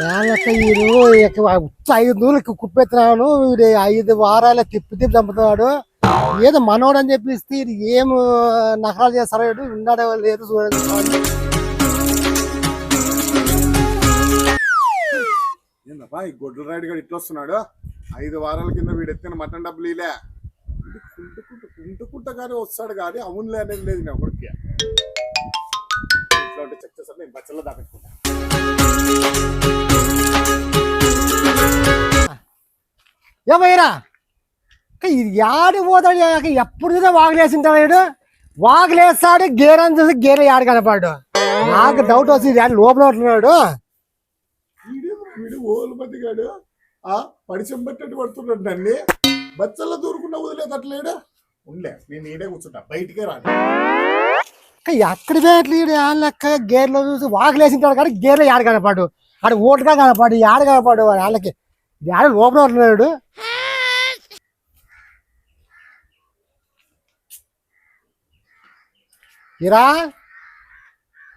వాళ్ళకి వీడు ఐదు నూనెకి కుప్పెత్తున్నాను వీడు ఐదు వారాల తిప్పి తిప్పి చంపుతున్నాడు. ఏదో మనోడు అని చెప్పిస్తే ఏం నకరాలు చేస్తారో వీడు ఉన్నాడో లేదు చూడండి. ఏందబ్బా ఈ గొడ్ల రైడ్ గడు ఇట్లా వస్తున్నాడు? ఐదు వారాల కింద వీడు ఎత్తిన మటన్ డబ్బులు ఇలే. కుంటుకుంటూ కుంటుకుంటా కానీ వస్తాడు కానీ అవునులే అనేది లేదు నా కొడుకు. ఇట్లా ఉంటే చెక్ చేస్తాను నేను బచ్చల్లో దాపెట్టుకుంటా. ఏమైనా ఇది యాడి పోతాడు ఎప్పుడు చూసినా వాగులేసింటాడు వీడు వాగులేస్తాడు గేర్ అని చూసి గేర్ యాడు కనపడ్డు నాకు డౌట్ వచ్చింది యాడ్ లోపల ఉంటున్నాడు ఆ పరిచయం పట్టట్టు పడుతున్నాడు నన్ను. బచ్చల్లో దూరుకున్న వదిలేదట్లేడు ఉండే నేను ఈడే కూర్చుంటా బయటికే రాను. ఇంకా ఎక్కడ పోయట్లేడు యాడ్ లెక్క గేర్లో చూసి వాగులేసింటాడు కానీ గేర్లో యాడ కనపడు ఆడ ఓటుగా కనపడు యాడ కనపడు వాళ్ళకి. యాడ లోపల ఉంటున్నాడు ఇరా.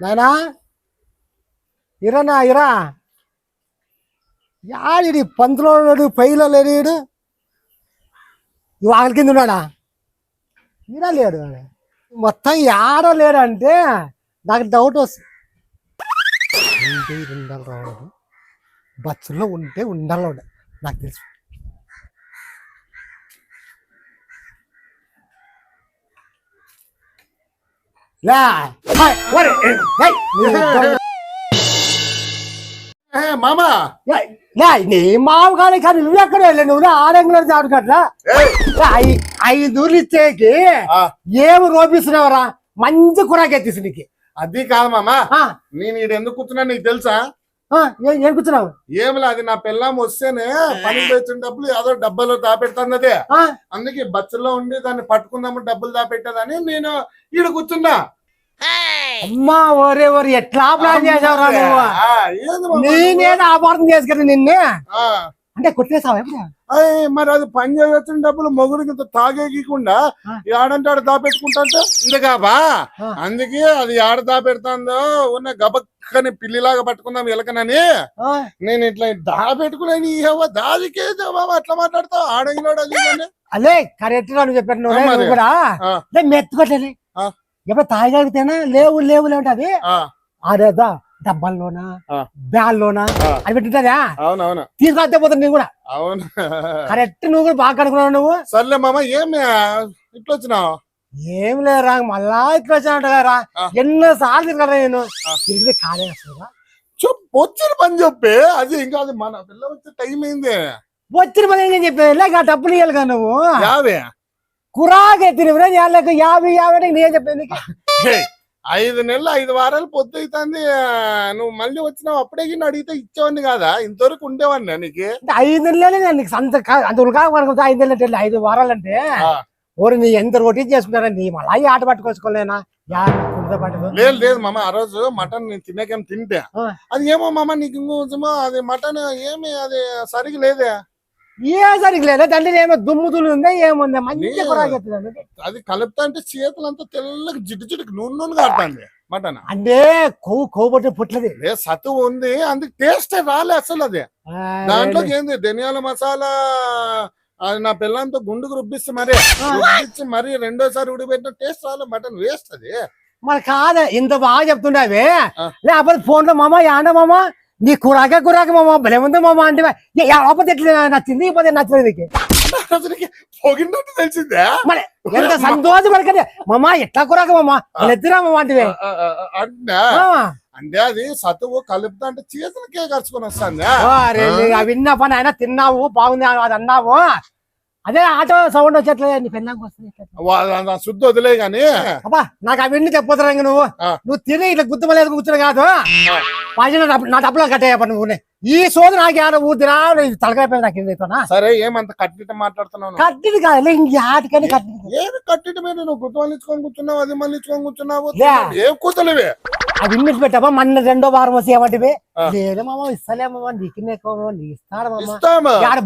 నాయనా. ఇరానా ఇరా. యాడి పంతులో ఉన్నాడు పైలో లేడు ఈడు. కింద ఉన్నాడా? ఇరా లేడు. మొత్తం యాడో లేడు అంటే నాకు డౌట్ వస్తుంది. ఉంటే ఉండాలి రావడం బస్సులో ఉంటే ఉండాలి వాడు. నాకు తెలుసు. నీ మామా? నీ కానీ కానీ నువ్వు ఎక్కడ వెళ్ళి నువ్వు ఆడంగులో చాడుకట్లా ఏయ్, ఐదు ఇచ్చేకి ఏమి రోపిస్తున్నావురా? మంచి కూరకెత్తేసి నీకు. అది కాదు మామా. నేను ఎందుకు కూర్చున్నా నీకు తెలుసా? ఏ- ఏం కూర్చున్నావు? ఏమిలే అది నా పిల్లం వస్తేనే పని డబ్బులు ఏదో డబ్బాలో దాపెడుతున్నదే. ఆ, అందుకే బచ్చల్లో ఉండి దాన్ని పట్టుకుందాము డబ్బులు దాపెట్టదని నేను ఈడ కూర్చున్నా. అమ్మా ఒరే ఒరే ఎట్లా ప్లాన్ చేసావురా నువ్వు? మామ నేనేదో అపార్థం చేసుకుని నిన్నే. ఆ, అంటే కొట్టేసావా మరి అది పని చేయొచ్చిన డబ్బులు మొగుడికి ఇంత తాగేయకుండా. ఆడంటే ఆడ దాపెట్టుకుంటా ఇందుకాబా ఆ. అందుకే అది ఆడ దాపెడుతుందో ఉన్న గబక్కని పిల్లిలాగా పట్టుకుందాం ఎలకనని నేను ఇట్లా దాపెట్టుకుని దాదికే బాబా అట్లా మాట్లాడతావు? ఆడంగినాడు అది. అలే కరెక్ట్గా చెప్పాను నువ్వు కూడా. మెత్తుకోట్లేదు. ఎప్పుడు తాగలిగితేనా? లేవు లేవు లేవు అది ఆ, అదేదా డబ్బాల్లోనా. బ్యాల్లోనా. అది పెట్టుంటదా అవునవును. తీసుకొస్తే పోతుంది నువ్వు కూడా. అవును. కరెక్ట్ నువ్వు కూడా బాగా కనుక్కున్నావు నువ్వు? సర్లే మామ ఏమి ఇట్లా వచ్చినావు ఏం లేరా మళ్ళా ఇట్లా వచ్చినట్టుగా ఆ. ఎన్నో సార్లు తిరగరా నేను. తిరిగితే ఖాళీ వస్తుందా చెప్పు వచ్చిన పని చెప్పి. అది ఇంకా అది మన పిల్ల వచ్చే టైం అయింది. వచ్చిన పని ఏం చెప్పాను లేక డబ్బులు ఇవ్వాలి కదా నువ్వు? యావే. కురాకే యాళ్ళకి యాభై యాభై నేను చెప్పాను ఐదు నెలలు ఐదు వారాలు పొద్దు అవుతుంది నువ్వు మళ్ళీ వచ్చినావు అప్పుడే గిన్నె అడిగితే ఇచ్చేవాడిని కాదా? ఇంతవరకు ఉండేవాడిని నీకు? అంటే ఐదు నెలలే నేను నీకు అంత ఉల్కా వరకు ఐదు నెలలు అంటే ఐదు వారాలంటే ఆ, ఓరి నీ ఎంత రొటీన్ చేసుకుంటారా నీ మళ్ళీ ఆట పట్టదు లేదు లేదు మామ ఆ రోజు మటన్ నేను తినేకేం తింటే. అది ఏమో మామ నీకు ఇంకొంచెమో అది మటన్ ఏమి అది సరిగా లేదే. ఏ లేదా. ఏమో దుమ్ము దులు ఉందా? ఏముందా మంచి లేదు. కురాకెత్తుంది అది కలుపుతా అంటే చేతులంతా తెల్లగా జిడ్డు జిడ్డుకు నూనె నూనె కాడుతుంది మటన్. అంటే కొవ్వు కొవ్వు పుట్లది. సత్తు ఉంది అందుకు టేస్ట్ రాలే అసలు అది. దాంట్లోకి ఏంది? ధనియాల మసాలా అది నా పిల్లంతో గుండుకు రుబ్బిస్తే మరీ రుబ్బిచ్చి మరీ రెండోసారి ఉడిపెట్టిన టేస్ట్ రాలే మటన్ వేస్ట్ అది. మరి కాదా ఇంత బాగా చెప్తుండేవి ఆ. లేకపోతే ఫోన్లో మామ యాండ మామ? నీ కురాక కురాక మామ భలే ఉంది మామ అంటే లేకపోతే ఎట్లా నచ్చింది? ఇకపోతే నచ్చలేదు నీకు. అసలుకి పొగినట్టు తెలిసిందే? మరి ఎంత సంతోషం పడకండి మామ ఎట్లా కురాక మామ? ఎత్తురా మామ అంటే ఆ, ఆ, ఆ, అంటే అంటే అది సతువు కలుపుతా అంటే చేతులకే ఖర్చుకొని వస్తుంది? అవి విన్న పని అయినా తిన్నావు బాగుంది అది అన్నావు. అదే ఆటో సౌండ్ వచ్చేట్లే నీ పెళ్ళాంకి వస్తుంది శుద్ధి వదిలే గాని. అబ్బా నాకు అవన్నీ చెప్పొద్దురా ఇంక నువ్వు. నువ్వు తిని ఇట్లా గుర్తుపలేదు కూర్చుని కాదు. పైన నా డబ్బు- నా డబ్బులో కట్టేయప్ప నువ్వు ఈ సోదు నాకు ఆడ ఊదిరా తలకాయ నాకు అవుతానా సరే ఏమంత కట్టిట మాట్లాడుతున్నావు కట్టిది కాదు ఇంక ఆటికని కట్టిది ఏమి కట్టిట మీద నువ్వు గుర్తు మళ్ళించుకొని కూర్చున్నావు అది మళ్ళించుకొని కూర్చున్నావు. ఏం కూతులేవే? అది ఇన్నిటి పెట్టావా? మన రెండో వారం ఆ. లేదు మామ ఇస్తలేమమ్మా నీకు ఎక్కువ నీ ఇస్తాడు మామ.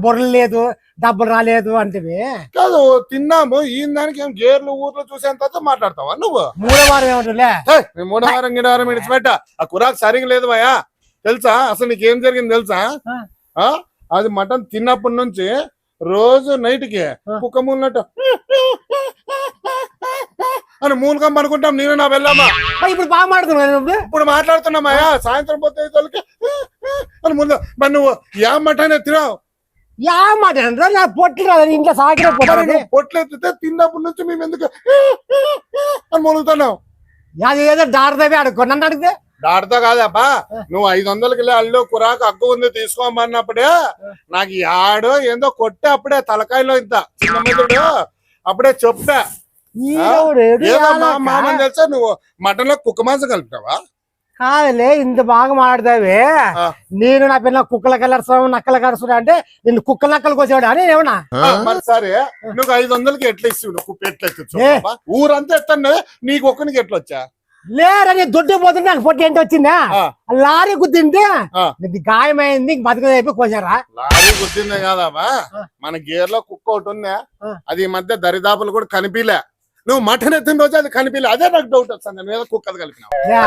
బొర్రలు లేదు డబ్బులు రాలేదు అంటివి. కాదు తిన్నాము ఈ దానికి ఏం గేర్లు ఊర్లు చూసేంత తర్వాత మాట్లాడతావా నువ్వు? మూడో వారం ఏమంటులే మూడో వారం గిడ వారం విడిచిపెట్ట ఆ కురాకు సరిగా లేదు భయా తెలుసా? అసలు నీకు ఏం జరిగింది తెలుసా? అది మటన్ తిన్నప్పటి నుంచి రోజు నైట్కి ఆ. అని మూలకం అనుకుంటాం నేను నా వెళ్ళామా ఇప్పుడు బాగా నువ్వు? ఇప్పుడు మాట్లాడుతున్నామయ్యా సాయంత్రం పోతే తొలకి అని ముందు మరి నువ్వు యా మటన్ ఎత్తినావు యా మాట నా పొట్టి రాదు ఇంట్లో సాగిన పొట్లు ఎత్తితే తిన్నప్పటి నుంచి మేము ఎందుకు అని మూలుగుతున్నావు? అది ఏదో దారిదవి నన్ను అడిగితే? దాడితో కాదప్పా నువ్వు ఐదు వందలకి అల్లు కురాకు అగ్గు ఉంది తీసుకోమన్నప్పుడే నాకు యాడో ఏందో కొట్టే అప్పుడే తలకాయలో ఇంత. చిన్న అప్పుడే చెప్పా. మామని తెలుసా? నువ్వు మటన్లో కుక్క మాంసం కలుపుతావా? కాదులే ఇంత బాగా మాట్లాడతావే. నేను నా పిల్ల కుక్కల కలర్స్తావు నక్కల కలుస్తాడు అంటే నిన్ను కుక్కల నక్కలకు వచ్చాడు అని ఏమన్నా? మరి సరే నువ్వు ఐదు వందలకి ఎట్లా ఇస్తావు? నువ్వు కుప్ప ఎట్లా. ఊరంతా ఎత్తాను నీకు ఒక్కనికి ఎట్లా వచ్చా? లేరని దొడ్డు పోతుంటే నాకు పొట్టి ఏంటి వచ్చిందా? ఆ. లారీ గుద్దింటే గాయమైంది బతుకది అయిపోయి కోసారా? లారీ గుర్తిందే కాదమ్మా. మన గేర్లో కుక్క ఒకటి ఉందా? ఆ. అది ఈ మధ్య దరిదాపులు కూడా కనిపిలే. నువ్వు మటన్ ఎత్తిన రోజు అది కనిపిలే అదే నాకు డౌట్ వస్తుంది. నేను ఏదో కుక్కది కలిపినావు లే,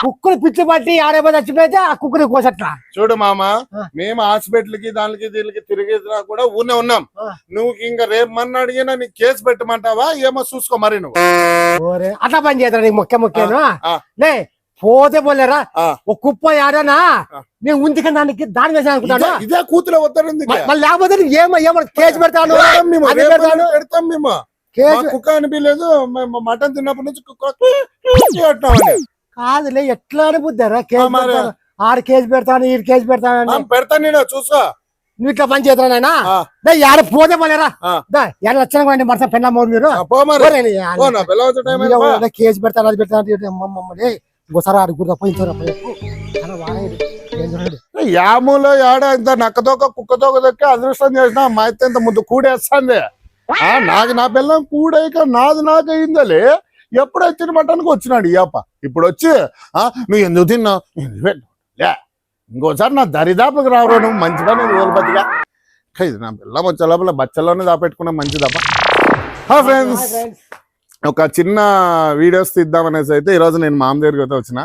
కుక్కలు పిచ్చి పట్టి ఆడేపో చచ్చిపోతే ఆ కుక్కని కోసట్లా? చూడు మామ. మేము హాస్పిటల్కి దానికి దీనికి తిరిగినా కూడా ఊనే ఉన్నాం. నువ్వు ఇంకా రేపు మొన్న అడిగినా నీకు కేసు పెట్టమంటావా? ఏమో చూసుకో మరి నువ్వు. అట్లా పని చేస్తాడు నీకు ఆ. లే పోతే పోలేరా. ఒక కుప్ప ఆడానా. నేను ఉంతికి దానికి దాని వేసాను అనుకుంటాను. ఇదే- కూతురు మళ్ళీ లేకపోతే ఏమో ఏమో కేసు పెడతాను. పెడతాం మేము. కుక్క అనిపించలేదు. మేము మటన్ తిన్నప్పటి నుంచి కుక్క కాదులే ఎట్లా అనిపుద్దారా? కేసు ఆ, మరి. పెడతాను ఆడ కేసు పెడతాను పెడతాను నేను చూసుకో. నువ్వు ఇట్లా పని చేస్తానైనా ఆ. యాడ పోతే పోలేరా? యాడ వచ్చిన మరస పెన్నా మీరు. మరి. కేసు పెడతాను అది పెడతాను ఇంకోసారి ఆడు కూడా పోయించారు యాములో యాడ ఇంత నక్కతోక కుక్కతోక దొక్క అదృష్టం చేసిన మా అయితే ఇంత ముందు కూడేస్తాంది. నాకు నా పిల్లం కూడేక నాది నాకు అయిందలే ఎప్పుడు వచ్చిన మటన్కి వచ్చినాడు ఈ అప్ప? ఇప్పుడు వచ్చి ఆ నువ్వు ఎందుకు తిన్నావు? లే ఇంకోసారి నా దరిదాపులకు రావు నువ్వు? మంచిగా నేను ఓల్పతిగా ఇది నా పిల్లం వచ్చే లోపల బచ్చల్లోనే దాపెట్టుకున్నా మంచిదప్ప. హా ఫ్రెండ్స్. ఒక చిన్న వీడియోస్ తీద్దాం అనేసి అయితే ఈరోజు నేను మామ దగ్గరికి అయితే వచ్చిన.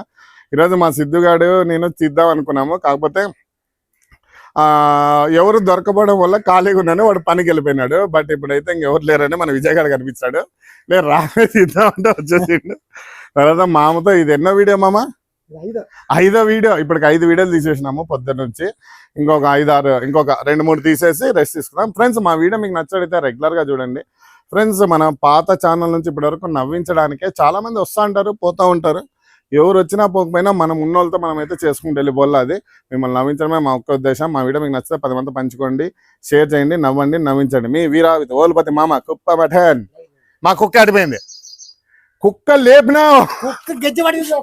ఈరోజు మా సిద్ధుగాడు నేను తీద్దాం అనుకున్నాము. కాకపోతే ఎవరు దొరకపోవడం వల్ల ఖాళీగా ఉన్నాను వాడు పనికి వెళ్ళిపోయినాడు. బట్ ఇప్పుడైతే ఇంకెవరు లేరని మన విజయ్ గారు కనిపించాడు లేదు రామే తీద్దాం అంటే వచ్చేసిండు. తర్వాత మామతో ఇది ఎన్నో వీడియో మామ? ఐదో. వీడియో. ఇప్పటికి ఐదు వీడియోలు తీసేసినాము పొద్దున్న నుంచి. ఇంకొక ఐదు ఆరు ఇంకొక రెండు మూడు తీసేసి రెస్ట్ తీసుకుందాం. ఫ్రెండ్స్ మా వీడియో మీకు నచ్చడితే రెగ్యులర్గా చూడండి. ఫ్రెండ్స్ మన పాత ఛానల్ నుంచి ఇప్పటి వరకు నవ్వించడానికే చాలా మంది వస్తూ ఉంటారు పోతూ ఉంటారు. ఎవరు వచ్చినా పోకపోయినా మనం ఉన్నోళ్ళతో మనం అయితే చేసుకుంటూ వెళ్ళిపోవాలి అది. మిమ్మల్ని నవ్వించడమే మా ఒక్క ఉద్దేశం. మా వీడియో మీకు నచ్చితే పది మంది పంచుకోండి షేర్ చేయండి నవ్వండి నవ్వించండి. మీ వీరా విత్ ఓల్పతి మామ కుప్ప మఠన్ మా కుక్క అడిపోయింది కుక్క లేపినా కుక్క గెజ్జి పడింది